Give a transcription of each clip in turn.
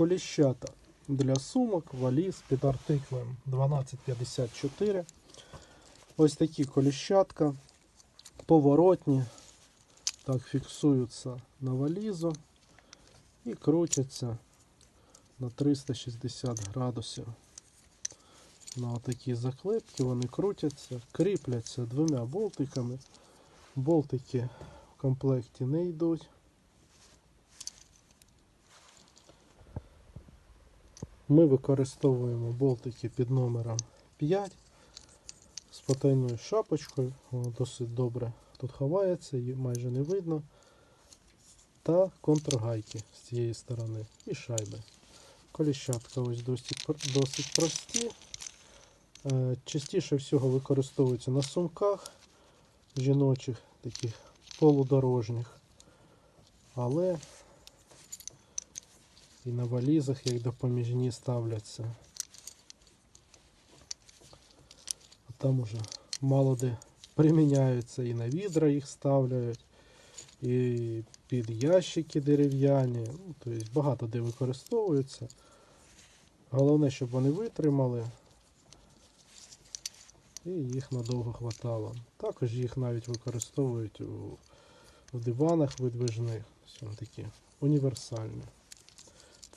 коліщата для сумок, валіз під артиклем 1254. Ось такі коліщатка, поворотні, так фіксуються на валізу і крутяться на 360 градусів. На такі заклепки вони крутяться, кріпляться двома болтиками. Болтики в комплекті не йдуть. Ми використовуємо болтики під номером 5 з потайною шапочкою. Воно досить добре тут ховається, її майже не видно. Та контргайки з цієї сторони і шайби. Коліщатка ось досить, досить прості. Е, Частіше всього використовуються на сумках жіночих, таких полудорожніх. Але і на валізах як допоміжні ставляться. А там уже мало де приміняються і на відра їх ставляють, і під ящики дерев'яні. Ну, тобто багато де використовуються. Головне, щоб вони витримали і їх надовго хватало. Також їх навіть використовують у, в диванах видвижних. Ось такі універсальні.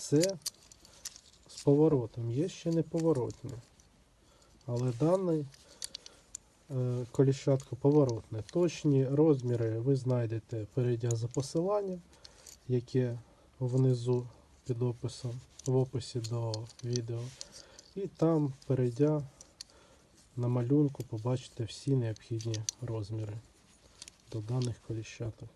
Це з поворотом. Є ще неповоротні. Але даний е, коліщатко поворотне. Точні розміри ви знайдете, перейдя за посиланням, яке внизу під описом, в описі до відео. І там, перейдя на малюнку, побачите всі необхідні розміри до даних коліщаток.